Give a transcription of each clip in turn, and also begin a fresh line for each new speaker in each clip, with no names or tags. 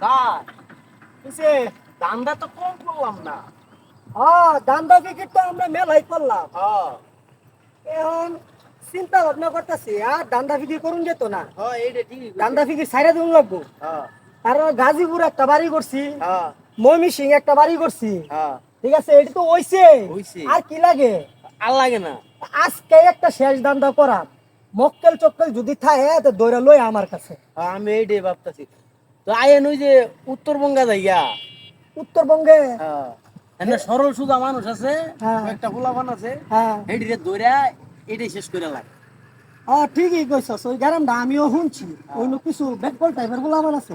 Sir কিসে? দান্দা তো কম করলাম না।
হ্যাঁ দান্দা বিক্রি তো আমরা মেলাই করলাম।
হ্যাঁ
এখন চিন্তা ভাবনা করতেছি আর দান্দা বিক্রি করুন যেত না।
হ্যাঁ এইটা ঠিকই
দান্দা বিক্রি সাইডে দিন লাগবো।
হ্যাঁ
কারণ গাজীপুর একটা বাড়ি করছি।
হ্যাঁ
ময়মি সিং একটা বাড়ি করছি।
হ্যাঁ
ঠিক আছে এটি তো হইছে।
হইছে।
আর কি লাগে?
আর লাগে না।
আজকে একটা শেষ দান্দা করা মক্কেল চক্কেল যদি থাকে তো দৌড়া লই আমার কাছে।
আমি এইটাই ভাবতেছি। তো আয়েন ওই যে উত্তরবঙ্গা যাইয়া
উত্তরবঙ্গে?
হ্যাঁ। এনে সরল সুদা মানুষ আছে
হ্যাঁ।
একটা আছে
হ্যাঁ।
দৌড়া এটাই শেষ করে লাগে।
হ্যাঁ ঠিকই কইছস। ওই গ্রামটা আমিও শুনছি। অন্য কিছু বেকল টাইপের গোলামান আছে।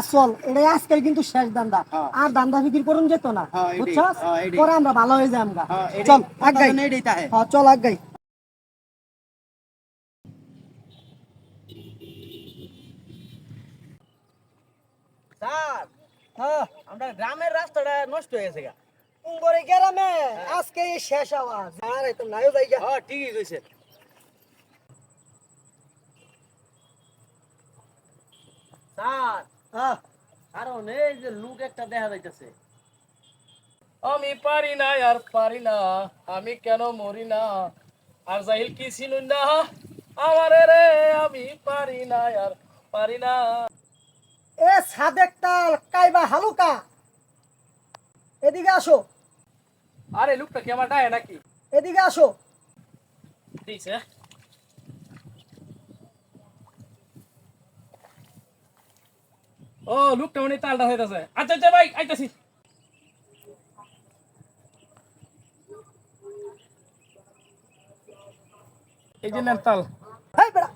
আসল এটাই আজকে কিন্তু শেষ দান্দা। আর দান্দা বিক্রি করুন যেত না। বুঝছস? পরে আমরা ভালো হয়ে যাই আমরা চল আগাই। হ্যাঁ চল আগাই।
স্যার
হ্যাঁ
আমরা গ্রামের রাস্তাটা নষ্ট হয়ে গেছে গা।
উঙ্গরে গ্রামে আজকে এই শেষ আওয়াজ। আর তো নাইও যাই গা।
হ্যাঁ ঠিকই কইছে। স্যার
হ্যাঁ।
কারণ এই যে লুক একটা দেখা যাইতেছে। আমি পারি না আর পারি না আমি কেন মরি না? আর জাহিল কি ছিল না? আমারে রে আমি পারি না আর পারি না।
এ সাদেকটা কাইবা হালুকা। এদিকে আসো।
আরে লুকটা কি আমার ডায় নাকি?
এদিকে আসো।
ও লুকটা মানে তালটা হইতাছে। আচ্ছা আচ্ছা ভাই আইতাছি। এই যে নেন তাল।
হেই বেড়া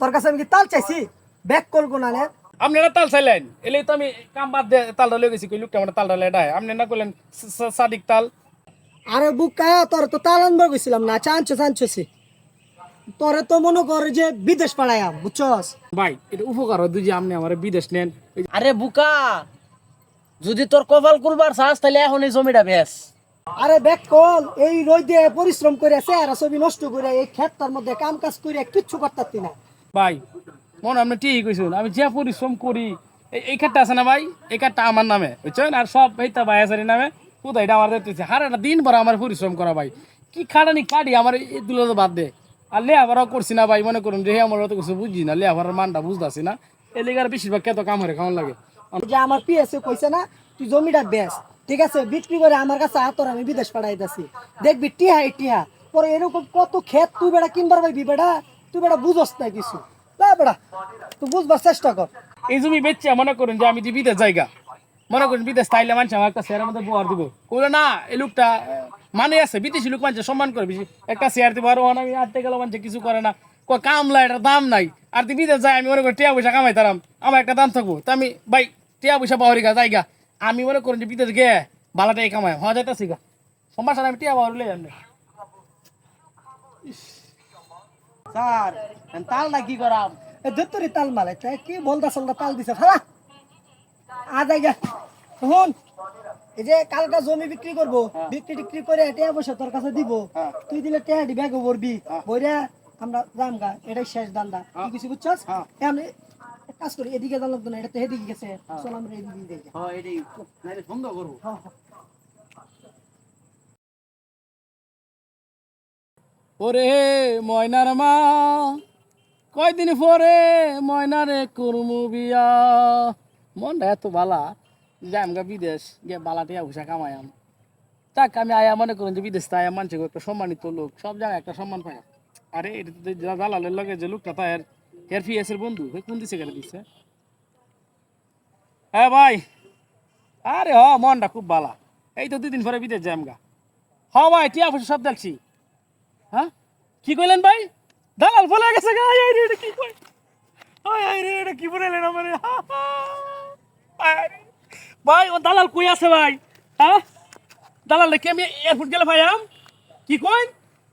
তোর কাছে আমি কি তাল চাইছি? ব্যাক করব না নে
আপনারা তাল চাইলেন। এলে তো আমি কাম বাদ দিয়ে তালটা লয়ে গেছি কই লোকটা আমার তালটা লেডায় আপনি না করলেন স- সাদিক তাল।
আরে বুকা তোর তো তাল আনবার গেছিলাম না চাঞ্চো চাঞ্চোছি তোরে তো মনে কর যে বিদেশ পাড়ায়াম বুঝছস?
ভাই এটা উপকার হয় যে আপনি আমার বিদেশ নেন।
আরে বুকা যদি তোর কপাল কুলবার চাস তাহলে এখন এই জমিটা বেশ
আরে ব্যাক কল এই রই দিয়ে পরিশ্রম করে আর ছবি নষ্ট করে এই ক্ষেতটার মধ্যে কাম কাজ করে কিচ্ছু করতে না।
ভাই মনে হয় আপনি ঠিকই কইছেন। আমি যে পরিশ্রম করি, এই- খাটটা আছে না ভাই? এই খাটটা আমার নামে, বুঝছেন? আর সব এইটা ভাই আসারি নামে, কোথায় এটা আমার দেখতেছে। হার একটা দিন ভর আমার পরিশ্রম করা ভাই। কি খাটানি কাটি আমার এই দুলো তো বাদ দে। আর লে আবারও করছি না ভাই, মনে করুন যে আমার অত কিছু বুঝি না। লে আবার মানটা বুঝতেছি না। এই লেগে বেশিরভাগ কেত কাম হরে খাওয়ান লাগে।
যে আমার পিএসএ কইছে না, তুই জমিটা বেচ, ঠিক আছে? বিক্রি করে আমার কাছে আতর, আমি বিদেশ পাঠাইতেছি। দেখবি, টিহা টিহা। পরে এরকম কত ক্ষেত তুই বেটা কিনবার পাইবি বেটা তুই বেটা বুঝস না কিছু। না বেটা তুই বুঝবার চেষ্টা কর।
এই জমি বেচছে মনে করুন যে আমি যে বিদেশ জায়গা। মনে করুন বিদেশ তাইলে মানুষ আমার একটা বোয়ার দিব। না এই লোকটা মানে আছে বিদেশি লোক মানুষ সম্মান করে বেশি। একটা শেয়ার দিব আর ওখানে আমি আটতে গেলে মানুষ কিছু করে না। কয় কামলা এটার দাম নাই। আর তুই বিদেশ যাই আমি মনে করি টিয়া পয়সা কামাই তারাম আমার একটা দাম থাকব। তো আমি ভাই টিয়া পয়সা পাওয়ারি গা জায়গা। আমি মনে করুন যে বিদেশ গে বালাটাই কামাই। হওয়া যাইতেছি গা। সমস্যা আমি টিয়া পাওয়ার লই আমি
স্যার তালটা কি করাম?
ধুত্তরি তাল মালে কি তাল দিছে? ফালা শুন এই যে কালকা জমি বিক্রি করব বিক্রি টিক্রি করে টিয়া পয়সা তোর কাছে দিব তুই দিলে টিয়া দি ব্যাগ ভরবি বইরা আমরা যাম গা এটাই শেষ দান্দা তুই কিছু বুঝছস? আমি কাজ করি এদিকে যাওয়া লাগতো না এটা তো এদিকে গেছে। চল আমরা এদিকে
হ্যাঁ এটাই নাইলে সন্দেহ করব।
ওরে ময়নার মা, কয়দিন পরে ময়নারে কুরমু বিয়া। মনটা এত বালা যে আমগা বিদেশ গিয়ে বালাটিয়া ভুষা কামায়াম তাক আমি। আয়া মনে করুন যে বিদেশ তাই মানছে একটা সম্মানিত লোক, সব জায়গায় একটা সম্মান পায়। আরে, এটা তো দালালের লগে যে লোকটা তাই এর ফিএসের বন্ধু সে কোন দিছে গেলে দিছে? হ্যাঁ ভাই, আরে হ, মনটা খুব বালা। এই তো দুদিন পরে বিদেশ যাই আমগা। হ ভাই, টিয়া সব দেখছি। হ্যাঁ? কি কইলেন ভাই? দালাল বলে গেছে গা। আয় রে কি কই আয় আয় রে, এটা কি বলেলেন আমারে। ভাই, ও দালাল কই আছে ভাই? হ্যাঁ? দালাল কি আমি এয়ারপোর্ট গেলে ভাই আম? কি কই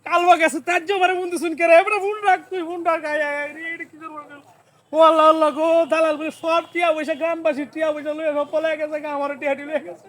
কালবা গেছে তার যে মারে বন্ধু শুন করে এবারে ফোন রাখ তুই ফোন রাখ আয় আয় রে কি করব ও আল্লাহ আল্লাহ গো, দালাল বলে সব টিয়া পয়সা গ্রামবাসী টিয়া পয়সা লয়ে সব পলে গেছে গা আমার টিয়া টি লয়ে গেছে।